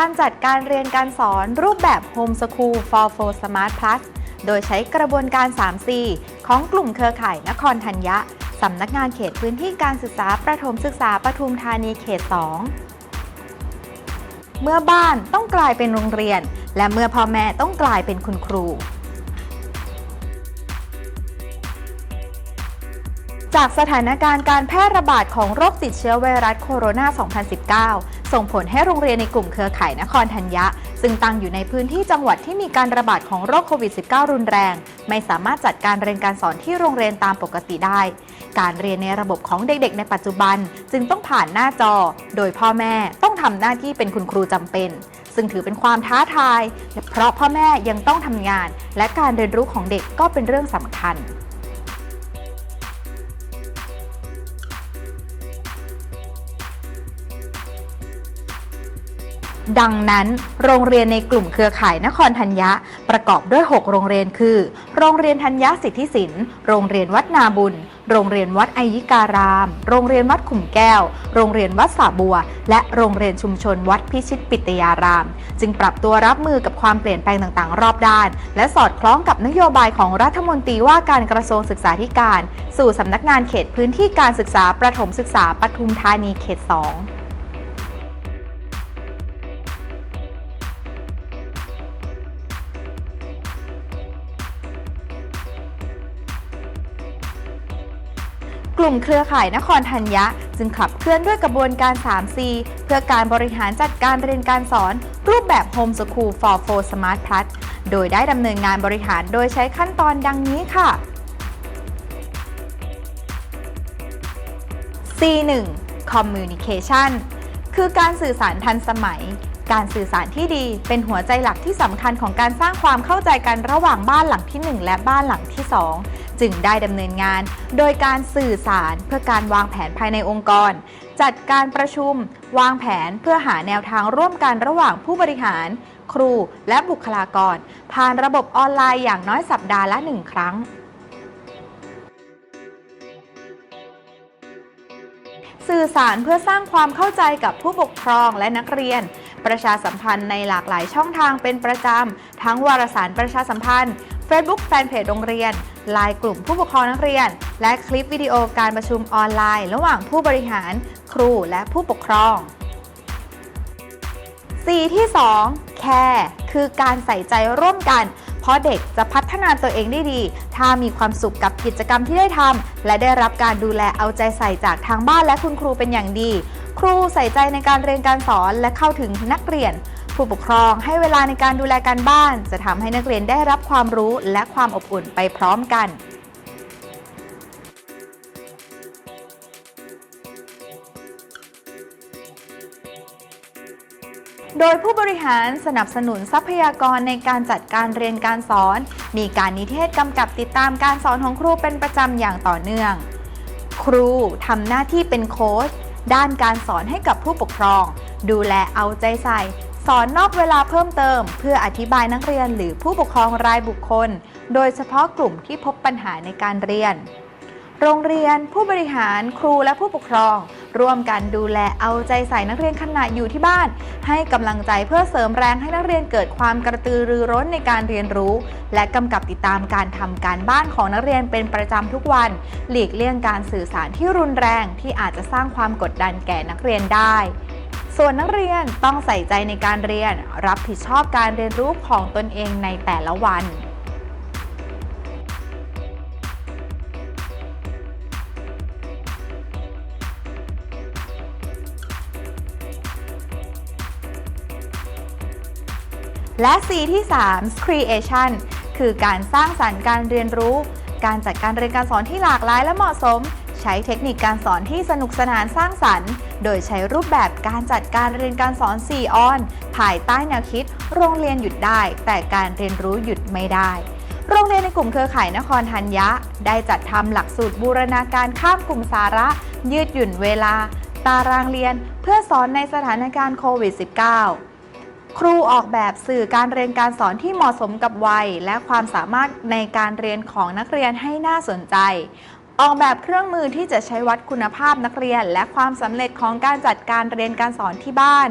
การจัดการเรียนการสอนรูปแบบ Home School for 4 Smart Plus โดยใช้กระบวนการ 3C ของกลุ่มเครือข่ายนครธัญญะสำนักงานเขตพื้นที่การศึกษาประถมศึกษาปทุมธานีเขต 2 เมื่อบ้านต้องกลายเป็นโรงเรียน และเมื่อพ่อแม่ต้องกลายเป็นคุณครู จากสถานการณ์การแพร่ระบาดของโรคติดเชื้อไวรัสโคโรนา 2019 ส่งผลให้โรงเรียนในกลุ่มเครือข่ายนครธัญญะ ซึ่งตั้งอยู่ในพื้นที่จังหวัดที่มีการระบาดของโรคโควิด -19 รุนแรง ไม่สามารถจัดการเรียนการสอนที่โรงเรียนตามปกติได้ การเรียนในระบบของเด็กๆ ในปัจจุบัน จึงต้องผ่านหน้าจอ โดยพ่อแม่ต้องทำหน้าที่เป็นคุณครูจำเป็น ซึ่งถือเป็นความท้าทาย เพราะพ่อแม่ยังต้องทำงาน และการเรียนรู้ของเด็กก็เป็นเรื่องสำคัญ ดังนั้น โรงเรียนในกลุ่มเครือข่ายนครธัญญะประกอบด้วย 6 โรงเรียนคือ โรงเรียนธัญญะสิทธิศิลป์โรงเรียนวัดนาบุญ โรงเรียนวัดไอยิการาม โรงเรียนวัดขุมแก้ว โรงเรียนวัดสาบัว และโรงเรียนชุมชนวัดพิชิตปิตยาราม จึงปรับตัวรับมือกับความเปลี่ยนแปลงต่างๆ รอบด้าน และสอดคล้องกับนโยบายของรัฐมนตรีว่าการกระทรวงศึกษาธิการ สู่สำนักงานเขตพื้นที่การศึกษาประถมศึกษาปทุมธานีเขต 2 กลุ่มเครือข่ายนครธัญญะ จึงขับเคลื่อนด้วยกระบวนการ 3C เพื่อการบริหารจัดการเรียนการสอน รูปแบบ Home School for 4 Smart Plus โดยได้ดำเนินงานบริหารโดยใช้ขั้นตอนดังนี้ค่ะ C1 Communication คือการสื่อสารทันสมัย การสื่อสารที่ดีเป็นหัวใจหลักที่สำคัญของการสร้างความเข้าใจกันระหว่างบ้านหลังที่ 1 และบ้านหลังที่ 2 จึงได้ดำเนินงาน โดยการสื่อสารเพื่อการวางแผนภายในองค์กร จัดการประชุม วางแผนเพื่อหาแนวทางร่วมกันระหว่างผู้บริหาร ครูและบุคลากร ผ่านระบบออนไลน์อย่างน้อยสัปดาห์ละหนึ่งครั้งสื่อสารเพื่อสร้างความเข้าใจกับผู้ปกครองและนักเรียน ประชาสัมพันธ์ในหลากหลายช่องทางเป็นประจำ ทั้งวารสารประชาสัมพันธ์ Facebook แฟนเพจโรงเรียนไลน์กลุ่มผู้ปกครองนักเรียน และคลิปวิดีโอการประชุมออนไลน์ ระหว่างผู้บริหาร ครูและผู้ปกครอง C ที่2 care คือการใส่ใจร่วมกัน เพราะเด็กจะพัฒนาตัวเองได้ดี ถ้ามีความสุขกับกิจกรรมที่ได้ทำและได้รับการดูแลเอาใจใส่จากทางบ้านและคุณครูเป็นอย่างดี ครูใส่ใจในการเรียนการสอนและเข้าถึงนักเรียน ผู้ปกครองให้เวลาในการดูแลการบ้าน จะทำให้นักเรียนได้รับความรู้และความอบอุ่นไปพร้อมกัน โดยผู้บริหารสนับสนุนทรัพยากรในการจัดการเรียนการสอน มีการนิเทศกำกับติดตามการสอนของครูเป็นประจำอย่างต่อเนื่อง ครูทำหน้าที่เป็นโค้ชด้านการสอนให้กับผู้ปกครอง ดูแลเอาใจใส่ สอนนอกเวลาเพิ่มเติม เพื่ออธิบายนักเรียนหรือผู้ปกครองรายบุคคล โดยเฉพาะกลุ่มที่พบปัญหาในการเรียน โรงเรียน ผู้บริหารครูและผู้ปกครอง ร่วมกันดูแลเอาใจใส่นักเรียนขณะอยู่ที่บ้าน ให้กำลังใจเพื่อเสริมแรงให้นักเรียนเกิดความกระตือรือร้นในการเรียนรู้ และกำกับติดตามการทำการบ้านของนักเรียนเป็นประจำทุกวัน หลีกเลี่ยงการสื่อสารที่รุนแรงที่อาจจะสร้างความกดดันแก่นักเรียนได้ ส่วนนักเรียนต้องใส่ใจในการเรียน รับผิดชอบการเรียนรู้ของตนเองในแต่ละวันและ C ที่ 3 creation คือการสร้างสรรค์การเรียนรู้ การจัดการเรียนการสอนที่หลากหลายและเหมาะสม ใช้เทคนิคการสอนที่สนุกสนานสร้างสรรค์ โดยใช้รูปแบบการจัดการเรียนการสอน 4 ออน ภายใต้แนวคิด โรงเรียนหยุดได้ แต่การเรียนรู้หยุดไม่ได้ โรงเรียนในกลุ่มเครือข่ายนครธัญญะ ได้จัดทำหลักสูตรบูรณาการข้ามกลุ่มสาระ ยืดหยุ่นเวลา ตารางเรียน เพื่อสอนในสถานการณ์โควิด -19 ครูออกแบบสื่อการเรียนการสอนที่เหมาะสมกับวัย และความสามารถในการเรียนของนักเรียนให้น่าสนใจ ออกแบบเครื่องมือที่จะใช้วัดคุณภาพนักเรียน และความสำเร็จของการจัดการเรียนการสอนที่บ้าน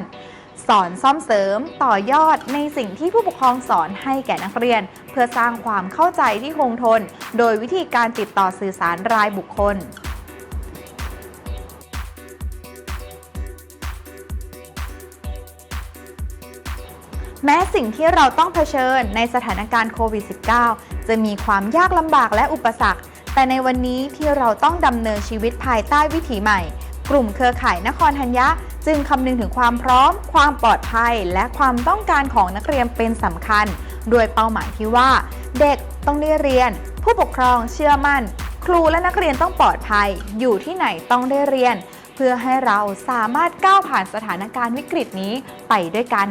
สอนซ่อมเสริมต่อยอดในสิ่งที่ผู้ปกครองสอนให้แก่นักเรียน เพื่อสร้างความเข้าใจที่คงทน โดยวิธีการติดต่อสื่อสารรายบุคคลแม้สิ่งที่เราต้องเผชิญในสถานการณ์โควิด -19 จะมีความยากลำบากและอุปสรรค แต่ในวันนี้ที่เราต้องดำเนินชีวิตภายใต้วิถีใหม่ กลุ่มเครือข่ายนครธัญญะ จึงคำนึงถึงความพร้อม ความปลอดภัย และความต้องการของนักเรียนเป็นสำคัญ โดยเป้าหมายที่ว่า เด็กต้องได้เรียน ผู้ปกครองเชื่อมั่น ครูและนักเรียนต้องปลอดภัย อยู่ที่ไหนต้องได้เรียน เพื่อให้เราสามารถก้าวผ่านสถานการณ์วิกฤตนี้ไปด้วยกัน